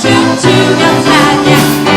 춤추며 사냥.